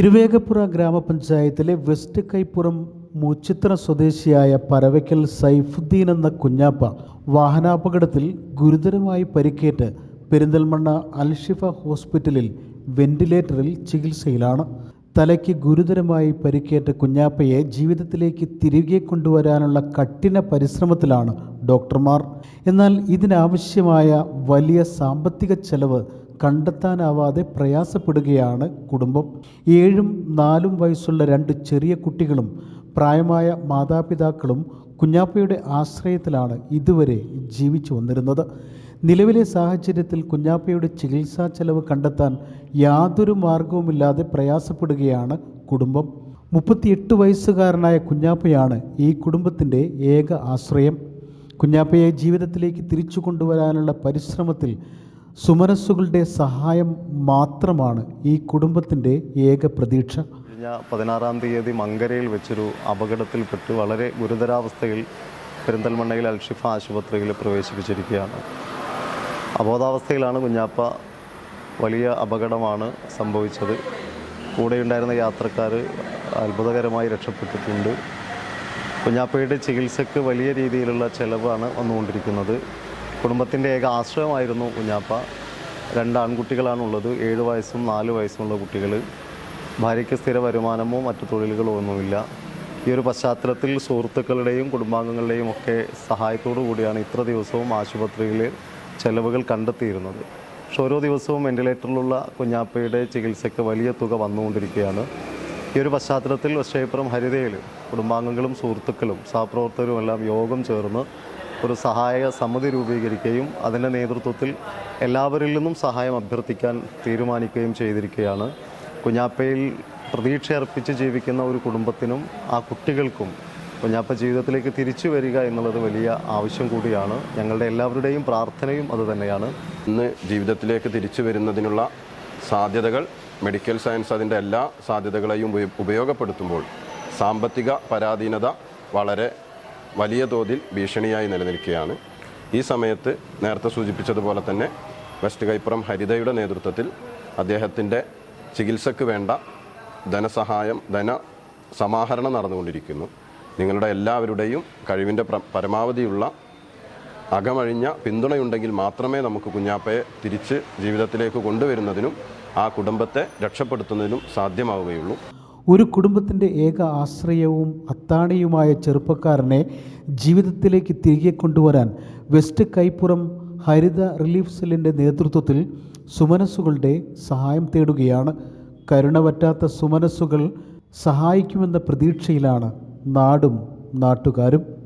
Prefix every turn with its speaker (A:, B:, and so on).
A: തിരുവേഗപ്പുറ ഗ്രാമപഞ്ചായത്തിലെ വെസ്റ്റ് കൈപ്പുറം മൂച്ചിത്ര സ്വദേശിയായ പരവയ്ക്കൽ സൈഫുദ്ദീൻ എന്ന കുഞ്ഞാപ്പ വാഹനാപകടത്തിൽ ഗുരുതരമായി പരിക്കേറ്റ് പെരിന്തൽമണ്ണ അൽഷിഫ ഹോസ്പിറ്റലിൽ വെന്റിലേറ്ററിൽ ചികിത്സയിലാണ്. തലയ്ക്ക് ഗുരുതരമായി പരിക്കേറ്റ കുഞ്ഞാപ്പയെ ജീവിതത്തിലേക്ക് തിരികെ കൊണ്ടുവരാനുള്ള കഠിന പരിശ്രമത്തിലാണ് ഡോക്ടർമാർ. എന്നാൽ ഇതിനാവശ്യമായ വലിയ സാമ്പത്തിക ചെലവ് കണ്ടെത്താനാവാതെ പ്രയാസപ്പെടുകയാണ് കുടുംബം. ഏഴും നാലും വയസ്സുള്ള രണ്ട് ചെറിയ കുട്ടികളും പ്രായമായ മാതാപിതാക്കളും കുഞ്ഞാപ്പയുടെ ആശ്രയത്തിലാണ് ഇതുവരെ ജീവിച്ചു വന്നിരുന്നത്. നിലവിലെ സാഹചര്യത്തിൽ കുഞ്ഞാപ്പയുടെ ചികിത്സാ ചെലവ് കണ്ടെത്താൻ യാതൊരു മാർഗവുമില്ലാതെ പ്രയാസപ്പെടുകയാണ് കുടുംബം. മുപ്പത്തിയെട്ട് വയസ്സുകാരനായ കുഞ്ഞാപ്പയാണ് ഈ കുടുംബത്തിന്റെ ഏക ആശ്രയം. കുഞ്ഞാപ്പയെ ജീവിതത്തിലേക്ക് തിരിച്ചു കൊണ്ടുവരാനുള്ള പരിശ്രമത്തിൽ സുമനസ്സുകളുടെ സഹായം മാത്രമാണ് ഈ കുടുംബത്തിന്റെ ഏക പ്രതീക്ഷ.
B: കഴിഞ്ഞ പതിനാറാം തീയതി മങ്കരയിൽ വെച്ചൊരു അപകടത്തിൽപ്പെട്ട് വളരെ ഗുരുതരാവസ്ഥയിൽ പെരിന്തൽമണ്ണയിൽ അൽഷിഫ ആശുപത്രിയിൽ പ്രവേശിപ്പിച്ചിരിക്കുകയാണ്. അബോധാവസ്ഥയിലാണ് കുഞ്ഞാപ്പ. വലിയ അപകടമാണ് സംഭവിച്ചത്. കൂടെയുണ്ടായിരുന്ന യാത്രക്കാർ അത്ഭുതകരമായി രക്ഷപ്പെട്ടിട്ടുണ്ട്. കുഞ്ഞാപ്പയുടെ ചികിത്സയ്ക്ക് വലിയ രീതിയിലുള്ള ചെലവാണ് വന്നുകൊണ്ടിരിക്കുന്നത്. കുടുംബത്തിന്റെ ഏക ആശ്രയമായിരുന്നു കുഞ്ഞാപ്പ. രണ്ട് ആൺകുട്ടികളാണുള്ളത്. ഏഴ് വയസ്സും നാല് വയസ്സുമുള്ള കുട്ടികൾ ഭാര്യയ്ക്ക് സ്ഥിര വരുമാനമോ മറ്റു തൊഴിലുകളോ ഒന്നുമില്ല. ഈ ഒരു പശ്ചാത്തലത്തിൽ സുഹൃത്തുക്കളുടെയും കുടുംബാംഗങ്ങളുടെയും ഒക്കെ സഹായത്തോടു കൂടിയാണ് ഇത്ര ദിവസവും ആശുപത്രിയിൽ ചെലവുകൾ കണ്ടെത്തിയിരുന്നത്. പക്ഷെ ഓരോ ദിവസവും വെന്റിലേറ്ററിലുള്ള കുഞ്ഞാപ്പയുടെ ചികിത്സയ്ക്ക് വലിയ തുക വന്നുകൊണ്ടിരിക്കുകയാണ്. ഈ ഒരു പശ്ചാത്തലത്തിൽ വശേപ്പുറം ഹരിതയിൽ കുടുംബാംഗങ്ങളും സുഹൃത്തുക്കളും സഹപ്രവർത്തകരും എല്ലാം യോഗം ചേർന്ന് ഒരു സഹായ സമിതി രൂപീകരിക്കുകയും അതിന്റെ നേതൃത്വത്തിൽ എല്ലാവരിൽ നിന്നും സഹായം അഭ്യർത്ഥിക്കാൻ തീരുമാനിക്കുകയും ചെയ്തിരിക്കുകയാണ്. കുഞ്ഞാപ്പയിൽ പ്രതീക്ഷയർപ്പിച്ച് ജീവിക്കുന്ന ഒരു കുടുംബത്തിനും ആ കുട്ടികൾക്കും കുഞ്ഞാപ്പ ജീവിതത്തിലേക്ക് തിരിച്ചു വരിക എന്നുള്ളത് വലിയ ആവശ്യം കൂടിയാണ്. ഞങ്ങളുടെ എല്ലാവരുടെയും പ്രാർത്ഥനയും അതുതന്നെയാണ്
C: ഇന്ന് ജീവിതത്തിലേക്ക് തിരിച്ചു വരുന്നതിനുള്ള സാധ്യതകൾ മെഡിക്കൽ സയൻസ് അതിന്റെ എല്ലാ സാധ്യതകളെയും ഉപയോഗപ്പെടുത്തുമ്പോൾ സാമ്പത്തിക പരാധീനത വളരെ വലിയ തോതിൽ ഭീഷണിയായി നിലനിൽക്കുകയാണ്. ഈ സമയത്ത് നേരത്തെ സൂചിപ്പിച്ചതുപോലെ തന്നെ വെസ്റ്റ് കൈപ്പുറം ഹരിതയുടെ നേതൃത്വത്തിൽ അദ്ദേഹത്തിന്റെ ചികിത്സയ്ക്ക് വേണ്ട ധനസഹായം ധന സമാഹരണം നടന്നുകൊണ്ടിരിക്കുന്നു. നിങ്ങളുടെ എല്ലാവരുടെയും കഴിവിന്റെ പ്ര- പരമാവധിയുള്ള അകമഴിഞ്ഞ പിന്തുണയുണ്ടെങ്കിൽ മാത്രമേ നമുക്ക് കുഞ്ഞാപ്പയെ തിരിച്ച് ജീവിതത്തിലേക്ക് കൊണ്ടുവരുന്നതിനും ആ കുടുംബത്തെ രക്ഷപ്പെടുത്തുന്നതിനും സാധ്യമാവുകയുള്ളൂ.
A: ഒരു കുടുംബത്തിന്റെ ഏക ആശ്രയവും അത്താണിയുമായ ചെറുപ്പക്കാരനെ ജീവിതത്തിലേക്ക് തിരികെ കൊണ്ടുവരാൻ വെസ്റ്റ് കൈപ്പുറം ഹരിത റിലീഫ് സെല്ലിന്റെ നേതൃത്വത്തിൽ സുമനസ്സുകളുടെ സഹായം തേടുകയാണ്. കരുണ പറ്റാത്ത സുമനസ്സുകൾ സഹായിക്കുമെന്ന പ്രതീക്ഷയിലാണ് നാടും നാട്ടുകാരും.